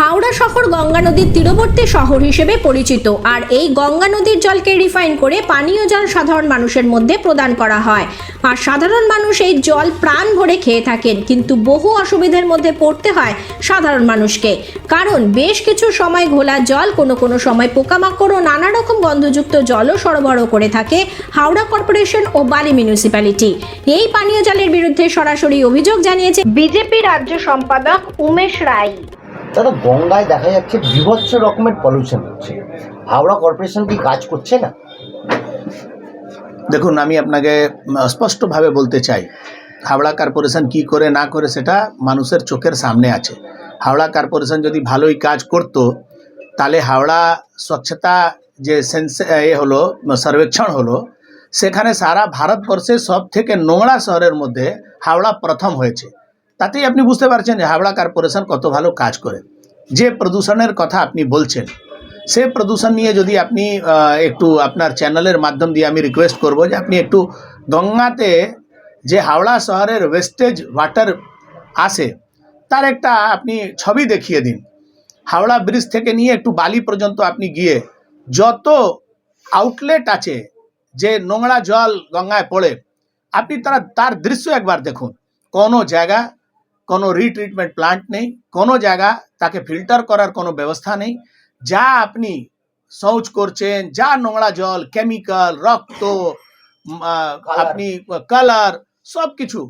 হাওড়া শহর গঙ্গা নদীর তীরবর্তী শহর হিসেবে পরিচিত। আর এই গঙ্গা নদীর জলকে রিফাইন করে পানীয় জল সাধারণ মানুষের মধ্যে প্রদান করা হয়। আর সাধারণ মানুষ এই জল প্রাণ ভরে খেয়ে থাকেন, কিন্তু বহু অসুবিধার মধ্যে পড়তে হয় সাধারণ মানুষকে। কারণ বেশ কিছু সময় ঘোলা জল, কোনো কোনো সময় পোকামাকড় ও নানা রকম গন্ধযুক্ত জলও সরবরাহ করে থাকে হাওড়া কর্পোরেশন ও বালি মিউনিসিপ্যালিটি। এই পানীয় জলের বিরুদ্ধে সরাসরি অভিযোগ জানিয়েছে বিজেপি রাজ্য সম্পাদক উমেশ রায়। দাদা, গঙ্গায় দেখা যাচ্ছে বিভৎস রকমের পলিউশন হচ্ছে। হাওড়া কর্পোরেশন কি কাজ করছে না? দেখুন, আমি আপনাকে স্পষ্টভাবে বলতে চাই, হাওড়া কর্পোরেশন কি করে না করে সেটা মানুষের চোখের সামনে আছে। হাওড়া কর্পোরেশন যদি ভালোই কাজ করতো, তাহলে হাওড়া স্বচ্ছতা যে সেন্স এ হলো, সর্বেক্ষণ হলো, সেখানে সারা ভারতবর্ষে সব থেকে নোংরা শহরের মধ্যে হাওড়া প্রথম হয়েছে। তাতেই আপনি বুঝতে পারছেন যে হাওড়া কর্পোরেশন কত ভালো কাজ করে। যে প্রদূষণের কথা আপনি বলছেন, সে প্রদূষণ নিয়ে যদি আপনি একটু আপনার চ্যানেলের মাধ্যম দিয়ে আমি রিকোয়েস্ট করব যে আপনি একটু গঙ্গাতে যে হাওড়া শহরের ওয়েস্টেজ ওয়াটার আসে, তার একটা আপনি ছবি দেখিয়ে দিন। হাওড়া ব্রিজ থেকে নিয়ে একটু বালি পর্যন্ত আপনি গিয়ে যত আউটলেট আছে যে নোংরা জল গঙ্গায় পড়ে, আপনি তারা, তার দৃশ্য একবার দেখুন। কোনো জায়গা কোনো রিট্রিটমেন্ট প্লান্ট নেই কোনো জায়গা তাকে ফিল্টার করার কোনো ব্যবস্থা নেই যা আপনি শৌচ করছেন যা নোংরা জল কেমিক্যাল রক্ত. আপনি কালার সব কিছু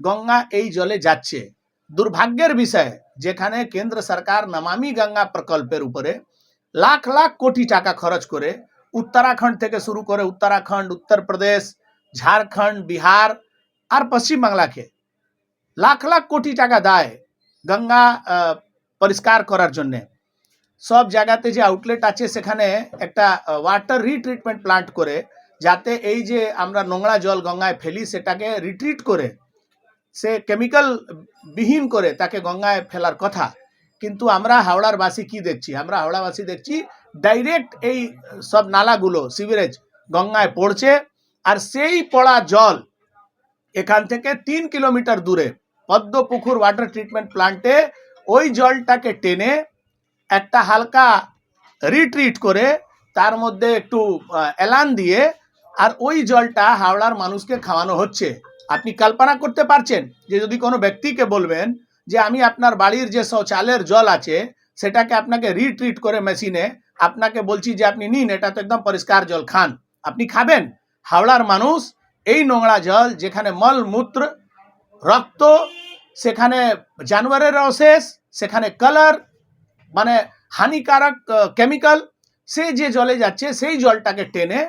গঙ্গা এই জলে যাচ্ছে দুর্ভাগ্যের বিষয় যেখানে কেন্দ্র সরকার নমামি গঙ্গা প্রকল্পের উপরে লাখ লাখ কোটি টাকা খরচ করে উত্তরাখণ্ড থেকে শুরু করে উত্তরাখণ্ড উত্তরপ্রদেশ ঝাড়খণ্ড বিহার আর পশ্চিম বাংলাকে লাখ লাখ কোটি টাকা দেয় গঙ্গা পরিষ্কার করার জন্যে। সব জায়গাতে যে আউটলেট আছে, সেখানে একটা ওয়াটার রিট্রিটমেন্ট প্লান্ট করে, যাতে এই যে আমরা নোংরা জল গঙ্গায় ফেলি, সেটাকে রিট্রিট করে, সে কেমিক্যাল বিহীন করে তাকে গঙ্গায় ফেলার কথা। কিন্তু আমরা হাওড়ার বাসী কি দেখছি? আমরা হাওড়াবাসী দেখছি ডাইরেক্ট এই সব নালাগুলো সিভারেজ গঙ্গায় পড়ছে, আর সেই পড়া জল এখান থেকে তিন কিলোমিটার দূরে পদ্মপুকুর ওয়াটার ট্রিটমেন্ট প্লান্টে ওই জলটাকে টেনে একটা হালকা রিট্রিট করে তার মধ্যে একটু এলান দিয়ে আর ওই জলটা হাওড়ার মানুষকে খাওয়ানো হচ্ছে। আপনি কল্পনা করতে পারছেন যে যদি কোনো ব্যক্তিকে বলবেন যে আমি আপনার বাড়ির যে শৌচালয়ের জল আছে সেটাকে আপনাকে রিট্রিট করে মেশিনে আপনাকে বলছি যে আপনি নিন, এটা তো একদম পরিষ্কার জল, খান। আপনি খাবেন। হাওড়ার মানুষ এই নোংরা জল যেখানে মল মূত্র রক্ত, সেখানে জানোয়ারের অশেষ, সেখানে কালার মানে হানিকারক কেমিক্যাল সে যে জলে যাচ্ছে, সেই জলটাকে টেনে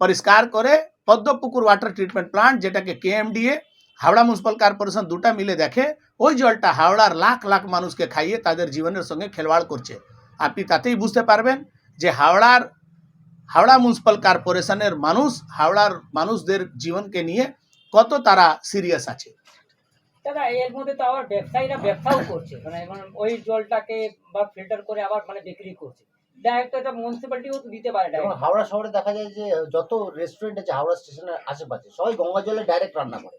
পরিষ্কার করে পদ্মপুকুর ওয়াটার ট্রিটমেন্ট প্লান্ট যেটাকে কেএমডিএ হাওড়া মিউনিসিপাল কর্পোরেশন দুটা মিলে দেখে, ওই জলটা হাওড়ার লাখ লাখ মানুষকে খাইয়ে তাদের জীবনের সঙ্গে খেলবাড় করছে। আপনি তাতেই বুঝতে পারবেন যে হাওড়ার, হাওড়া মিউনিসিপাল কর্পোরেশনের মানুষ, হাওড়ার মানুষদের জীবনকে নিয়ে কত তারা সিরিয়াস আছে। দাদা এর মধ্যে তো আবার ব্যবসায়ীরা ব্যবসাও করছে। মানে ওই জলটাকে বা ফিল্টার করে আবার মানে বিক্রি করছে। ডাইরেক্ট এটা মিউনিসিপ্যালিটিও তো দিতে পারে ডাইরেক্ট হাওড়া শহরে দেখা যায় যে যত রেস্টুরেন্ট আছে হাওড়া স্টেশনের আশেপাশে সবাই গঙ্গা জলে ডাইরেক্ট রান্না করে।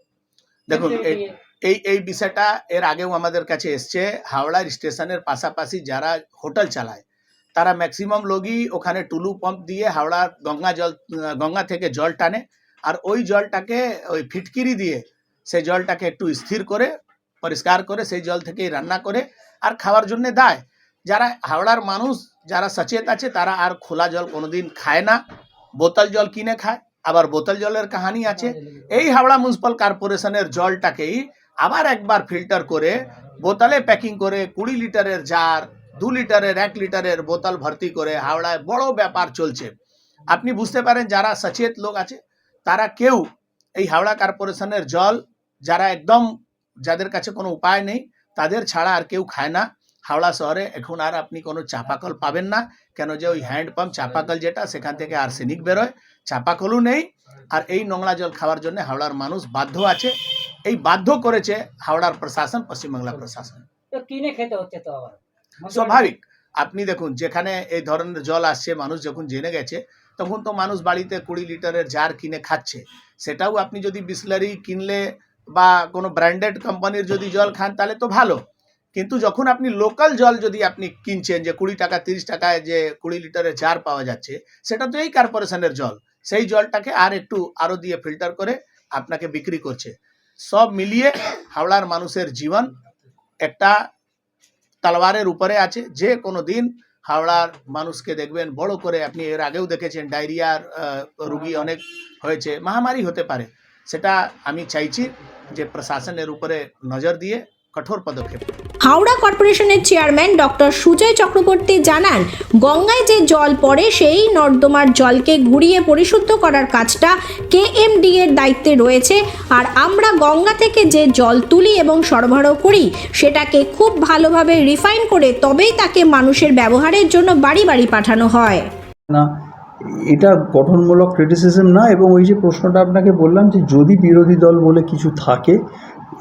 দেখুন এই এই এই বিষয়টা এর আগেও আমাদের কাছে এসছে। হাওড়ার স্টেশনের পাশাপাশি যারা হোটেল চালায় তারা ম্যাক্সিমাম লোকই ওখানে টুলু পাম্প দিয়ে হাওড়ার গঙ্গা জল গঙ্গা থেকে জল টানে। আর ওই জলটাকে ওই ফিটকিরি দিয়ে সেই জলটাকে একটু স্থির করে, পরিষ্কার করে সেই জল থেকেই রান্না করে আর খাওয়ার জন্য দেয়। যারা হাওড়ার মানুষ, যারা সচেত আছে, তারা আর খোলা জল কোনোদিন খায় না। বোতল জল কিনে খায়, আবার বোতল জলের কাহানি আছে। এই হাওড়া মিউনিসিপাল কর্পোরেশনের জলটাকেই আবার একবার ফিল্টার করে, বোতলে প্যাকিং করে, কুড়ি লিটারের জার দু লিটারের, এক লিটারের বোতল ভর্তি করে হাওড়ায় বড় ব্যাপার চলছে। আপনি বুঝতে পারেন, যারা সচেত লোক আছে, তারা কেউ এই হাওড়া কর্পোরেশনের জল যারা একদম যাদের কাছে কোনো উপায় নেই তাদের ছাড়া আর কেউ খায় না। হাওড়া শহরে এখন আর আপনি কোনো চাপাকল পাবেন না। কেন যে ওই হ্যান্ড পাম্প চাপাকল যেটা সেখান থেকে আর্সেনিক বেরোয়। চাপাকলও নেই। আর এই নোংরা জল খাওয়ার জন্য হাওড়ার মানুষ বাধ্য আছে। এই বাধ্য করেছে হাওড়ার প্রশাসন পশ্চিমবাংলা প্রশাসন। কিনে খেতে হচ্ছে তো আবার? স্বাভাবিক। আপনি দেখুন যেখানে এই ধরনের জল আসছে মানুষ যখন জেনে গেছে তখন তো মানুষ বাড়িতে কুড়ি লিটারের জার কিনে খাচ্ছে। সেটাও আপনি যদি বিসলারি কিনলে বা কোনো ব্র্যান্ডেড কোম্পানির যদি জল খান, তাহলে তো ভালো। কিন্তু যখন আপনি লোকাল জল যদি আপনি কিনছেন, যে কুড়ি টাকা, তিরিশ টাকায় যে কুড়ি লিটারের জার পাওয়া যাচ্ছে, সেটা তো এই কর্পোরেশনের জল। সেই জলটাকে আর একটু আরও দিয়ে ফিল্টার করে আপনাকে বিক্রি করছে। সব মিলিয়ে হাওড়ার মানুষের জীবন একটা তলোয়ারের উপরে আছে। যে কোনো দিন হাওড়ার মানুষকে দেখবেন, বড় করে আপনি এর আগেও দেখেছেন, ডায়রিয়ার রুগী অনেক হয়েছে, মহামারী হতে পারে। সেটা আমি চাইছি যে প্রশাসনের উপরে নজর দিয়ে কঠোর পদক্ষেপ। হাওড়া কর্পোরেশনের চেয়ারম্যান ডক্টর সুজয় চক্রবর্তী জানান গঙ্গায় যে জল পড়ে সেই নর্দমার জলকে ঘুরিয়ে পরিশুদ্ধ করার কাজটা কেএমডি এর দায়িত্বে রয়েছে। আর আমরা গঙ্গা থেকে যে জল তুলি এবং সরবরাহ করি সেটাকে খুব ভালোভাবে রিফাইন করে তবেই তাকে মানুষের ব্যবহারের জন্য বাড়ি বাড়ি পাঠানো হয়। না এটা গঠনমূলক ক্রিটিসিজম না, এবং ওই যে প্রশ্নটা আপনাকে বললাম যে যদি বিরোধী দল বলে কিছু থাকে,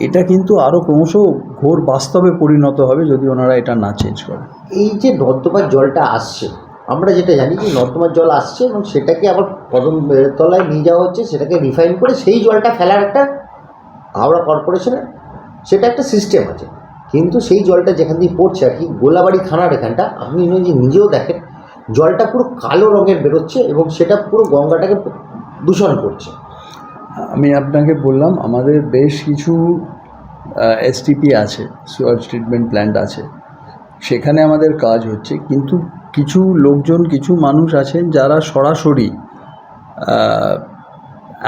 এটা কিন্তু আরও ক্রমশ ঘোর বাস্তবে পরিণত হবে যদি ওনারা এটা না চেঞ্জ করে এই যে নর্দমার জলটা আসছে, আমরা যেটা জানি যে নর্দমার জল আসছে এবং সেটাকে আবার কদম তলায় নিয়ে যাওয়া হচ্ছে, সেটাকে রিফাইন করে সেই জলটা ফেলার একটা হাওড়া কর্পোরেশনের সেটা একটা সিস্টেম আছে। কিন্তু সেই জলটা যেখান দিয়ে পড়ছে আর কি, গোলাবাড়ি থানার এখানটা, আপনি যদি নিজেও দেখেন জলটা পুরো কালো রঙের বেরোচ্ছে এবং সেটা পুরো গঙ্গাটাকে দূষণ করছে। আমি আপনাকে বললাম, আমাদের বেশ কিছু এসটিপি আছে সুয়ার ট্রিটমেন্ট প্ল্যান্ট আছে। সেখানে আমাদের কাজ হচ্ছে, কিন্তু কিছু লোকজন, কিছু মানুষ আছেন যারা সরাসরি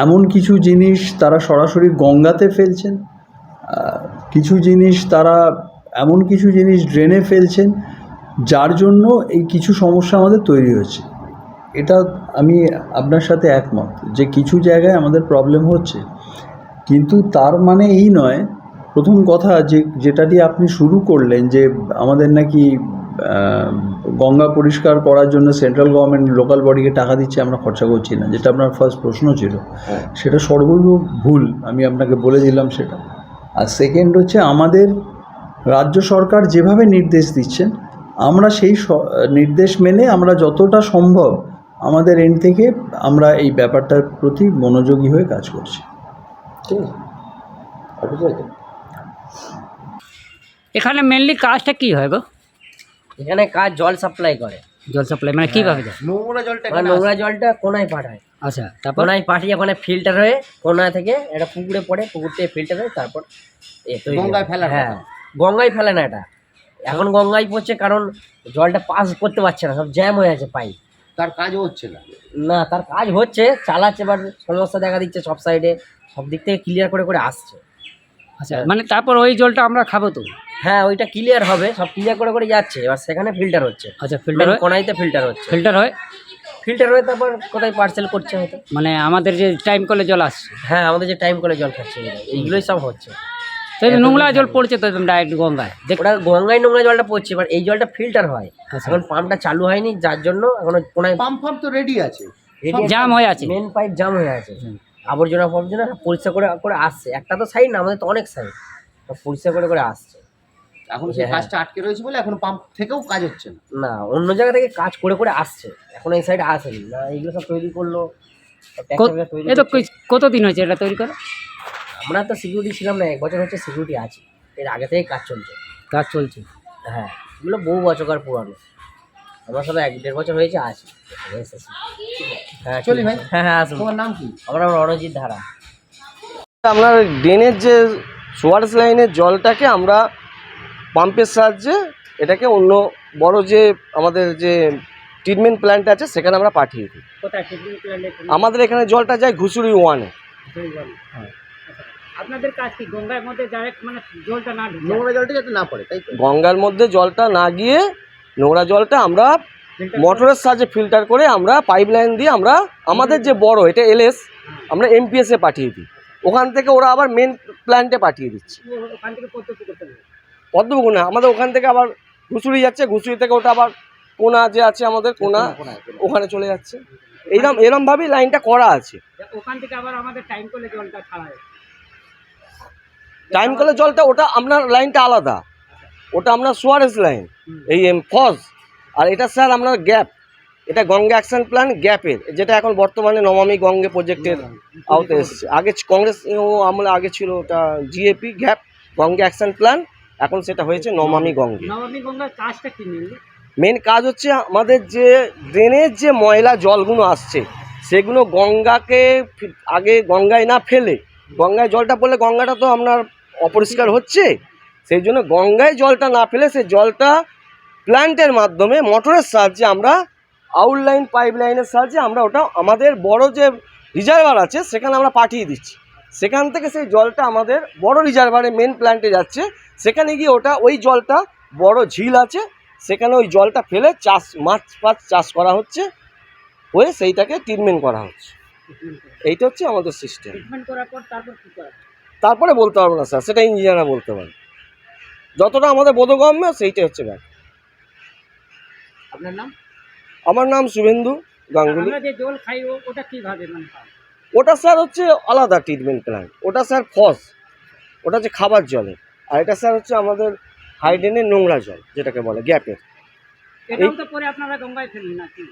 এমন কিছু জিনিস তারা সরাসরি গঙ্গাতে ফেলছেন কিছু জিনিস তারা, এমন কিছু জিনিস ড্রেনে ফেলছেন যার জন্য এই কিছু সমস্যা আমাদের তৈরি হচ্ছে এটা আমি আপনার সাথে একমত যে কিছু জায়গায় আমাদের প্রবলেম হচ্ছে। কিন্তু তার মানে এই নয় প্রথম কথা যে যেটা দিয়ে আপনি শুরু করলেন যে আমাদের নাকি গঙ্গা পরিষ্কার করার জন্য সেন্ট্রাল গভর্নমেন্ট লোকাল বডিকে টাকা দিচ্ছে আমরা খরচা করছি না যেটা আপনার ফার্স্ট প্রশ্ন ছিল। হ্যাঁ। সেটা সর্বৈব ভুল আমি আপনাকে বলে দিলাম সেটা। আর সেকেন্ড হচ্ছে আমাদের রাজ্য সরকার যেভাবে নির্দেশ দিচ্ছেন আমরা সেই স- নির্দেশ মেনে আমরা যতটা সম্ভব আমাদের এন্ড থেকে আমরা এই ব্যাপারটার প্রতি মনোযোগী হয়ে কাজ করছি। ঠিক আছে? এখানে মেনলি কাজটা কি হয় গো? এখানে কাজ জল সাপ্লাই করে। জল সাপ্লাই মানে কীভাবে যায়? মানে নোংরা জলটা কোনায় পাঠায়। আচ্ছা তারপর? কোনায় পাঠিয়ে ওখানে ফিল্টার হয়ে কোনা থেকে একটা পুকুরে পড়ে পুকুর থেকে ফিল্টার হয়ে তারপর। গঙ্গায় ফেলার হ্যাঁ গঙ্গায় ফেলে না এটা। এখন গঙ্গায় পড়ছে কারণ জলটা পাস করতে পারছে না সব জ্যাম হয়ে আছে পাইপ। তার কাজ হচ্ছে না? না তার কাজ হচ্ছে চালাচ্ছে এবার সমস্যা দেখা দিচ্ছে সব সাইডে সব দিক থেকে ক্লিয়ার করে করে আসছে। আচ্ছা মানে তারপর ওই জলটা আমরা খাব তো? হ্যাঁ ওইটা ক্লিয়ার হবে সব ক্লিয়ার করে করে যাচ্ছে এবার সেখানে ফিল্টার হচ্ছে। আচ্ছা ফিল্টার হয়? কোনাইতে ফিল্টার হচ্ছে। ফিল্টার হয়? ফিল্টার হয়ে তারপর কোথায় পার্সেল করছে হয়তো। মানে আমাদের যে টাইম কলে জল আসছে। হ্যাঁ আমাদের যে টাইম কলে জল খাচ্ছে এইগুলোই সব হচ্ছে। তো নোংরা জল পড়ছে তো একদম ডাইরেক্ট গঙ্গায়। দেখ ওটা গঙ্গায় নোংরা জলটা পড়ছে এবার এই জলটা ফিল্টার হয়। আচ্ছা। এখন পাম্পটা চালু হয়নি যার জন্য এখন কোনায় পাম্প ফাম্প তো রেডি আছে। জাম হয়ে আছে। মেন পাইপ জাম হয়ে আছে। আবর্জনা ফবর্জনা পরিষ্কার করে করে আসছে। একটা তো সাইড না আমাদের তো অনেক সাইড সব পরিষ্কার করে করে আসছে। এখন সেই কাজটা আটকে রয়েছে বলে এখন পাম্প থেকেও কাজ হচ্ছে না। না অন্য জায়গা থেকে কাজ করে করে আসছে। এখন এই সাইডে আসেনি। না এইগুলো সব তৈরি করল। গুলো তো কতদিন হয়েছে এটা তৈরি করে? আমরা তো সিকিউরিটি ছিলাম না এক বছর হচ্ছে সিকিউরিটি আছে। এর আগে থেকে কাজ চলছে। কাজ চলছে। হ্যাঁ এগুলো বহু বছরকার পুরানো। আমার সাথে এক দেড় বছর হয়েছে আছি। হ্যাঁ চলি ভাই। হ্যাঁ হ্যাঁ আসুন। তোমার নাম কি? আমার নাম রণজিৎ ধারা। আপনার ড্রেনের যে সোয়ার্স লাইনের জলটাকে আমরা পাম্পের সাহায্যে এটাকে অন্য বড় যে আমাদের যে ট্রিটমেন্ট প্ল্যান্ট আছে সেখানে আমরা পাঠিয়ে দিই। কোথায় ট্রিটমেন্ট প্ল্যান্টে আমাদের এখানে জলটা যায় ঘুষুরি ওয়ানে। আপনাদের কাজ কি? গঙ্গার মধ্যে ডাইরেক্ট মানে জলটা না ঢুকে? নোংরা জলটা যাতে না পড়ে তাই তো? গঙ্গার মধ্যে জলটা না গিয়ে নোংরা জলটা আমরা মোটরের সাহায্যে ফিল্টার করে আমরা পাইপ লাইন দিয়ে আমরা আমাদের যে বড় এটা এলএস আমরা এমপিএসে পাঠিয়ে দিই। ওখান থেকে ওরা আবার মেন প্ল্যান্টে পাঠিয়ে দিচ্ছে। ওখান থেকে পদ্ধতি করতে হবে। পদ্মপুকুর না আমাদের ওখান থেকে আবার ঘুষুরি যাচ্ছে ঘুষুরি থেকে ওটা আবার কোনা যে আছে আমাদের কোনা ওখানে চলে যাচ্ছে। এইরকম এরমভাবেই লাইনটা করা আছে। ওখান থেকে আবার আমাদের টাইম করলে জলটা ছাড়া টাইম কলের জলটা ওটা আপনার লাইনটা আলাদা। ওটা আপনার সোয়ারেজ লাইন এই ফজ। আর এটা স্যার আপনার গ্যাপ। এটা গঙ্গা অ্যাকশন প্ল্যান গ্যাপের যেটা এখন বর্তমানে নমামি গঙ্গে প্রজেক্টের আওতে এসেছে। আগে কংগ্রেস আমলে আগে ছিল ওটা GAP gap Ganga action plan এখন সেটা হয়েছে নমামি গঙ্গে। নবমী গঙ্গার কাজটা কি মিলবে মেন কাজ হচ্ছে আমাদের যে ড্রেনের যে ময়লা জলগুলো আসছে সেগুলো গঙ্গাকে আগে গঙ্গায় না ফেলে গঙ্গায় জলটা পড়লে গঙ্গাটা তো আপনার অপরিষ্কার হচ্ছে। সেই জন্য গঙ্গায় জলটা না ফেলে সেই জলটা প্ল্যান্টের মাধ্যমে মোটরের সাহায্যে আমরা আউটলাইন পাইপ লাইনের সাহায্যে আমরা ওটা আমাদের বড় যে রিজার্ভার আছে, সেখানে আমরা পাঠিয়ে দিচ্ছি। সেখান থেকে সেই জলটা আমাদের বড় রিজার্ভারে মেন প্ল্যান্টে যাচ্ছে। সেখানে গিয়ে ওটা, ওই জলটা বড় ঝিল আছে, সেখানে ওই জলটা ফেলে চাষ, মাছ ফাছ চাষ করা হচ্ছে, হয়ে সেইটাকে ট্রিটমেন্ট করা হচ্ছে। এইটা হচ্ছে আমাদের সিস্টেম তারপর বলতে পারব না স্যার সেটা ইঞ্জিনিয়াররা বলতে পারে। যতটা আমাদের বোধগম্য সেইটাই হচ্ছে ব্যাপার। আপনার নাম? আমার নাম শুভেন্দু গাঙ্গুলি। আমরা জল খাই ওটা কীভাবে মানে ওটা স্যার হচ্ছে আলাদা ট্রিটমেন্ট প্ল্যান ওটা স্যার ফস ওটা হচ্ছে খাবার জলে। আর এটা স্যার হচ্ছে আমাদের হাইডেনের নোংরা জল যেটাকে বলে গ্যাপের। এটাও তো পরে আপনারা গঙ্গায় ফেলুন নাকি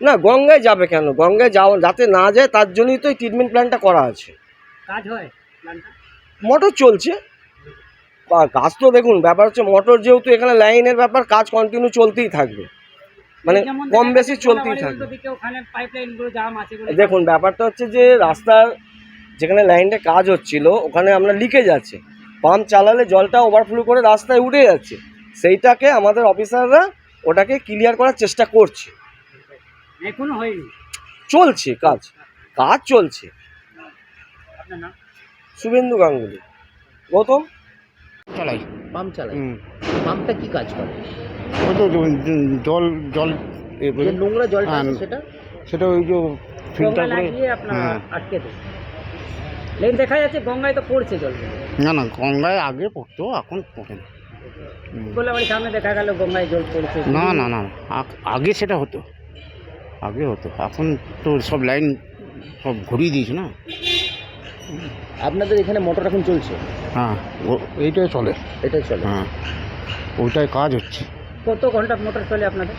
না গঙ্গায় যাবে কেন? গঙ্গায় যাওয়া যাতে না যায় তার জন্যই তো এই ট্রিটমেন্ট প্ল্যানটা করা আছে। কাজ হয় মোটর চলছে। কাজ তো দেখুন ব্যাপার হচ্ছে মোটর যেহেতু এখানে লাইনের ব্যাপার কাজ কন্টিনিউ চলতেই থাকবে। মানে কম বেশি চলতেই থাকবে। দেখুন ব্যাপারটা হচ্ছে যে রাস্তার যেখানে লাইনটা কাজ হচ্ছিল ওখানে আমরা লিকেজ আছে। পাম্প চালালে জলটা ওভারফ্লো করে রাস্তায় উঠে যাচ্ছে। সেইটাকে আমাদের অফিসাররা ওটাকে ক্লিয়ার করার চেষ্টা করছে। এখনও হয়নি। চলছে কাজ। কাজ চলছে। আপনার নাম? শুভেন্দু গাঙ্গুলি। গৌতম চালাই পাম্প চালায় হুম। পাম্পটা কি কাজ করে? ওই তো জল জল এ নোংরা জলটা আছে হ্যাঁ। সেটা? সেটা ওই যে ফিল্টার করে। আপনারা হ্যাঁ। আটকে দেন লেন দেখা যাচ্ছে গঙ্গায় তো পড়ছে জল। না না গঙ্গায় আগে পড়তো এখন পড়ে না। হুম। গোলাবাড়ির সামনে দেখা গেল গঙ্গায় জল পড়ছে। না না না আগ- আগে সেটা হতো। আগে হতো। এখন তো সব লাইন সব ঘুরিয়ে দিয়েছে না। আপনাদের এখানে মোটর এখন চলছে? হ্যাঁ। ও- এইটাই চলে। এটাই চলে। হ্যাঁ। ওইটাই কাজ হচ্ছে। কত ঘণ্টা মোটর চলে আপনাদের?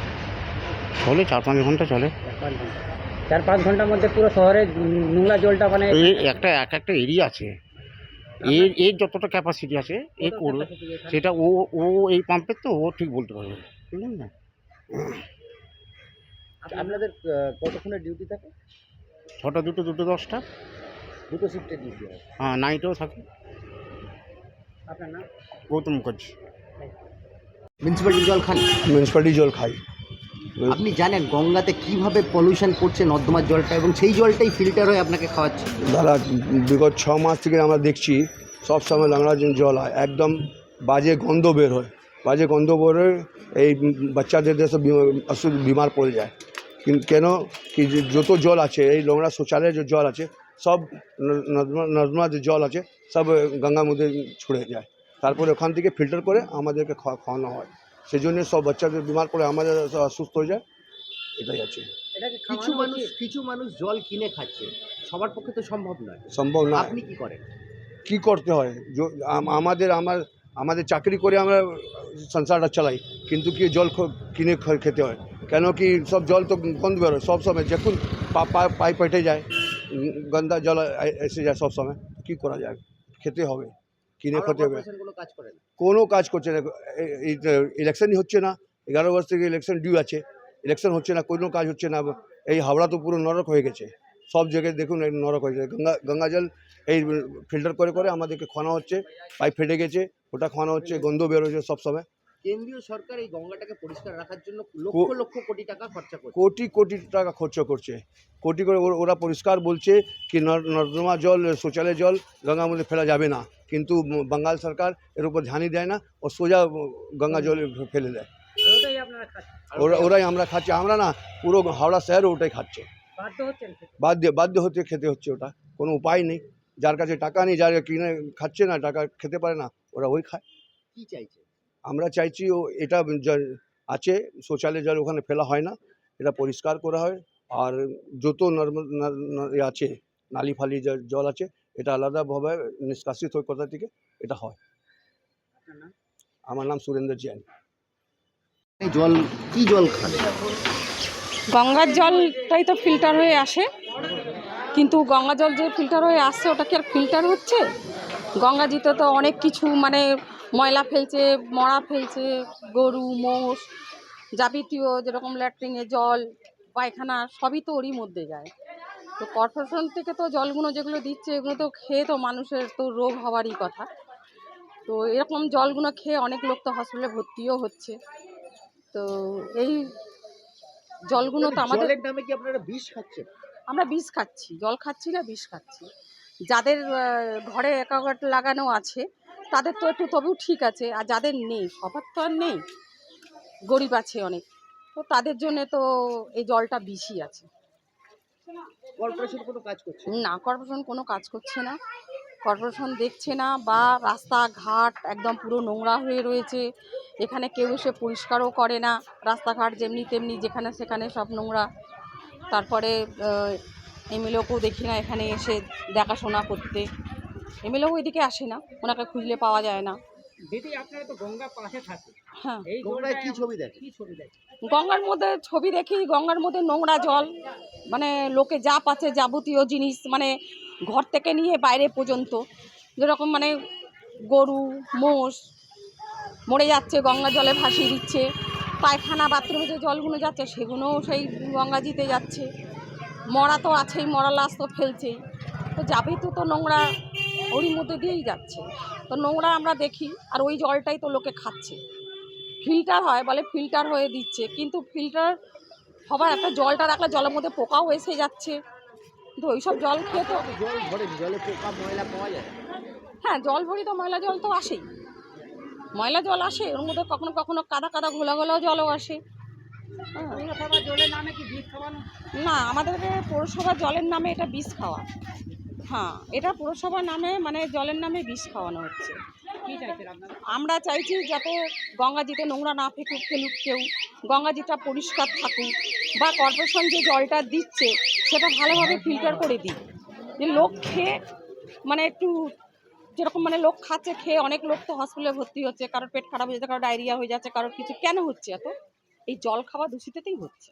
চলে চার পাঁচ ঘণ্টা চলে। চার পাঁচ ঘণ্টার মধ্যে পুরো শহরে নোংরা জলটা মানে এই একটা এক একটা এরিয়া আছে। এর এর যতটা ক্যাপাসিটি আছে এ করবে। সেটা ও ও এই পাম্পের তো ও ঠিক বলতে পারবে বুঝলেন না আপনাদের কতক্ষণের ডিউটি থাকে? ছটা দুটো দুটো দশটা। দুটো শিফটের ডিউটি হয়। হ্যাঁ নাইটেও থাকে। আপনার নাম? গৌতম মুখার্জি মিউনিসিপ্যালিটি জল খান মিউনিসিপ্যালিটি জল খাই। আপনি জানেন গঙ্গাতে কীভাবে পলিউশন করছে নর্দমার জলটা এবং সেই জলটাই ফিল্টার হয়ে আপনাকে খাওয়াচ্ছে? দাদা বিগত ছ মাস থেকে আমরা দেখছি সব সময় লাংড়া জল হয়। একদম বাজে গন্ধ বের হয়। বাজে গন্ধ বের হয় এই বাচ্চাদের দেশে বিমার পড়ে যায়। কিন্তু কেন? কি যে যত জল আছে এই নোংরা শৌচালয়ের যে জল আছে সব ন- নর্দমা নর্দমা যে জল আছে সব গঙ্গার মধ্যে ছুড়ে যায়। তারপরে ওখান থেকে ফিল্টার করে আমাদেরকে খাওয়া খাওয়ানো হয়। সেই জন্য সব বাচ্চাদের বিমার পড়ে আমাদের অসুস্থ হয়ে যায়। এটাই আছে। এটা কিছু মানুষ কিছু মানুষ জল কিনে খাচ্ছে। সবার পক্ষে তো সম্ভব নয়। সম্ভব না আপনি কি করেন? কি করতে হয়? আমাদের আমার আমাদের চাকরি করে আমরা সংসারটা চালাই কিন্তু কি জল কিনে খেতে হয়? কেন কি সব জল তো গন্ধ বেরোয়? সব সময় যখন পা- পা- পাইপ পেটে যায় গন্ধা জল এসে যায় সব সময়। কী করা যায়? খেতে হবে। কিনে খেতে হবে। কোনো কাজ করছে না। ইলেকশনই হচ্ছে না। এগারো বছর থেকে ইলেকশন ডিউ আছে। ইলেকশন হচ্ছে না কোনো কাজ হচ্ছে না। এই হাওড়া তো পুরো নরক হয়ে গেছে। সব জায়গায় দেখুন নরক হয়ে গেছে। গঙ্গা গঙ্গা জল এই ফিল্টার করে করে আমাদেরকে খাওয়ানো হচ্ছে। পাইপ ফেটে গেছে ওটা খাওয়ানো হচ্ছে গন্ধ বেরোচ্ছে সব সময়। কেন্দ্রীয় সরকার এই গঙ্গাটাকে পরিষ্কার রাখার জন্য লক্ষ লক্ষ কোটি টাকা খরচা করছে। কোটি কোটি টাকা খরচ করছে। কোটি করে ওরা- পরিষ্কার বলছে কি নর- নর্দমা জল শৌচালয় জল গঙ্গার মধ্যে ফেলা যাবে না। কিন্তু বাঙ্গাল সরকার এর উপর ধ্যানই দেয় না ও সোজা গঙ্গা জল ফেলে দেয়। ওটাই ওরা ওরাই আমরা খাচ্ছি। আমরা না পুরো হাওড়া শহর ওটাই খাচ্ছে। বাধ্য বাধ্য হতে খেতে হচ্ছে ওটা। কোনো উপায় নেই। যার কাছে টাকা নেই যার কিনে খাচ্ছে না টাকা খেতে পারে না ওরা ওই খায়। কি চাইছে? আমরা চাইছি ও এটা আছে শৌচালয় জল ওখানে ফেলা হয় না এটা পরিষ্কার করা হয়। আর যত আছে নালি ফালি জল আছে এটা আলাদাভাবে নিষ্কাশিত হয় কোথা থেকে এটা হয়। আমার নাম সুরেন্দ্র জৈন জল কি জল খান? গঙ্গার জলটাই তো ফিল্টার হয়ে আসে কিন্তু গঙ্গা জল যে ফিল্টার হয়ে আসছে ওটা কি আর ফিল্টার হচ্ছে? গঙ্গাজিতে তো অনেক কিছু মানে ময়লা ফেলছে মরা ফেলছে গরু মোষ যাবতীয় যেরকম ল্যাট্রিনে জল পায়খানা সবই তো ওরই মধ্যে যায়। তো কর্পোরেশন থেকে তো জলগুলো যেগুলো দিচ্ছে এগুলো তো খেয়ে তো মানুষের তো রোগ হওয়ারই কথা। তো এরকম জলগুলো খেয়ে অনেক লোক তো হসপিটালে ভর্তিও হচ্ছে। তো এই জলগুলো তো আমাদের নামে কি আপনারা বিষ খাচ্ছেন? আমরা বিষ খাচ্ছি জল খাচ্ছি না বিষ খাচ্ছি। যাদের ঘরে অ্যাকোয়াগার্ড লাগানো আছে তাদের তো একটু তবেও ঠিক আছে আর যাদের নেই সবার তো আর নেই। গরিব আছে অনেক। তো তাদের জন্য তো এই জলটা বেশি আছে। কর্পোরেশন কোনো কাজ করছে না? কর্পোরেশন কোনো কাজ করছে না। কর্পোরেশন দেখছে না বা রাস্তাঘাট একদম পুরো নোংরা হয়ে রয়েছে। এখানে কেউ এসে পরিষ্কারও করে না। রাস্তাঘাট যেমনি তেমনি যেখানে সেখানে সব নোংরা। তারপরে এমএলএকেও দেখি না এখানে এসে দেখাশোনা করতে। এমএলএও এদিকে আসে না ওনাকে খুঁজলে পাওয়া যায় না। দিদি আপনারা তো গঙ্গা পাশে থাকে হ্যাঁ। এই গঙ্গায় কি ছবি দেখে কি ছবি দেখে গঙ্গার মধ্যে ছবি দেখি গঙ্গার মধ্যে নোংরা জল মানে লোকে যা পাচ্ছে যাবতীয় জিনিস মানে ঘর থেকে নিয়ে বাইরে পর্যন্ত যেরকম মানে গরু মোষ মরে যাচ্ছে গঙ্গা জলে ভাসিয়ে দিচ্ছে পায়খানা বাথরুমে যে জলগুলো যাচ্ছে সেগুলোও সেই গঙ্গাজিতে যাচ্ছে। মরা তো আছেই মরা লাশ তো ফেলছেই। তো যাবেই তো তো নোংরা ওরই মধ্যে দিয়েই যাচ্ছে। তো নোংরা আমরা দেখি আর ওই জলটাই তো লোকে খাচ্ছে। ফিল্টার হয় বলে ফিল্টার হয়ে দিচ্ছে কিন্তু ফিল্টার হবার একটা জলটা রাখলে জলের মধ্যে পোকাও এসে যাচ্ছে। কিন্তু ওইসব জল খেয়ে তো জলে পোকা ময়লা পাওয়া যায়? হ্যাঁ জল ভরি তো ময়লা জল তো আসেই। ময়লা জল আসে ওর মধ্যে কখনো কখনো কাদা কাদা ঘোলা ঘোলা জলও আসে। হ্যাঁ। না আমাদের পৌরসভার জলের নামে এটা বিষ খাওয়া। হ্যাঁ এটা পৌরসভার নামে মানে জলের নামে বিষ খাওয়ানো হচ্ছে কি চাইছেন আপনারা আমরা চাইছি যাতে গঙ্গাজিতে নোংরা না ফেকুক ফেলুক কেউ গঙ্গাজিটা পরিষ্কার থাকুক বা কর্পোরেশন যে জলটা দিচ্ছে সেটা ভালোভাবে ফিল্টার করে দিই যে লোক খেয়ে মানে একটু যেরকম মানে লোক খাচ্ছে খেয়ে অনেক লোক তো হসপিটালে ভর্তি হচ্ছে কারোর পেট খারাপ হয়ে যাচ্ছে কারোর ডায়রিয়া হয়ে যাচ্ছে কারোর কিছু কেন হচ্ছে এত এই জল খাওয়া দূষিততেই হচ্ছে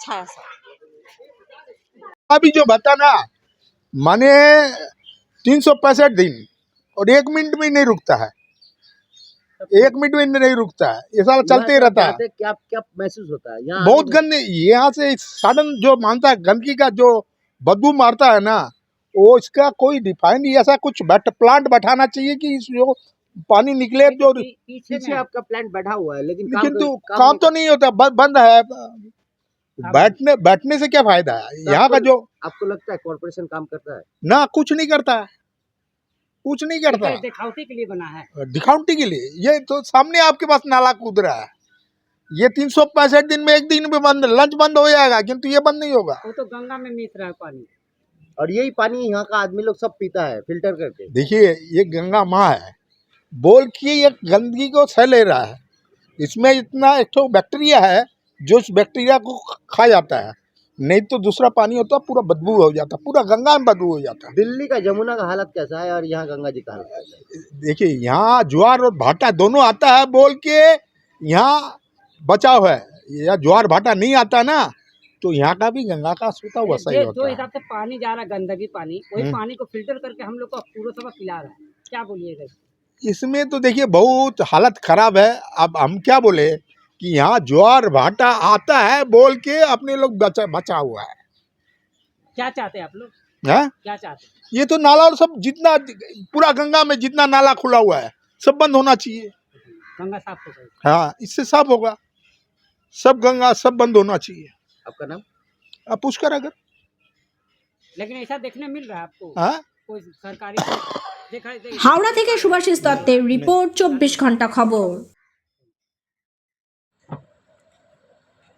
ছায়া স্যার अभी जो बताना माने तीन सौ पैंसठ दिन और एक मिनट में नहीं रुकता है। एक मिनट में नहीं रुकता है। ये सारा चलते ही रहता है। क्या क्या महसूस होता है? यहाँ बहुत गंदे यहाँ से सडन जो मानता है गंदगी का जो बदबू मारता है ना वो इसका कोई डिफाइन नहीं ऐसा कुछ बैठ प्लांट बैठाना चाहिए कि इस जो पानी निकले जो पीछे पीछे आपका प्लांट बैठा हुआ है लेकिन काम किंतु तो- काम काम तो नहीं होता बंद है। बैठने बैठने से क्या फ़ायदा है? यहाँ का जो आपको लगता है कॉर्पोरेशन काम करता है? ना कुछ नहीं करता। है कुछ नहीं करता। ये दिखावटी के लिए बना है। दिखावटी के लिए? ये तो सामने आपके पास नाला कूद रहा है। ये तीन सौ पैंसठ दिन में एक दिन में बंद लंच बंद हो जाएगा किंतु ये बंद नहीं होगा। वो तो गंगा में मिस रहा है पानी। और यही पानी यहाँ का आदमी लोग सब पीता है फ़िल्टर करके। देखिए ये गंगा माँ है। बोल के ये गंदगी को सह ले रहा है। इसमें इतना एक तो बैक्टीरिया है जो इस बैक्टीरिया को खा जाता है नहीं तो दूसरा पानी होता पूरा बदबू हो जाता है पूरा गंगा में बदबू हो जाता। है दिल्ली का यमुना का हालत कैसा है और यहाँ गंगा जी का हालत कैसा है? देखिए यहाँ ज्वार और भाटा दोनों आता है बोल के यहाँ बचाव है। या ज्वार भाटा नहीं आता ना तो यहाँ का भी गंगा का सूता वैसा ही जो जो होता है। हिसाब से पानी जा रहा है गंदगी पानी वही हम्म। पानी को फ़िल्टर करके हम लोग को पौरसभा पिला रहा है। क्या बोलिएगा इसमें तो देखिए बहुत हालत खराब है। अब हम क्या बोले कि यहाँ ज्वार भाटा आता है बोल के अपने लोग बचा बचा हुआ है क्या चाहते हैं आप लोग हैं? क्या चाहते हैं ये तो नाला और सब जितना पूरा गंगा में जितना नाला खुला हुआ है सब बंद होना चाहिए गंगा साफ हो गई हाँ इससे साफ होगा सब गंगा सब बंद होना चाहिए आपका नाम अब पुष्कर अगर लेकिन ऐसा देखने मिल रहा है आपको हाँ कोई सरकारी देखा হাওড়া থেকে সুভাষিস দত্তের রিপোর্ট চব্বিশ ঘন্টা খবর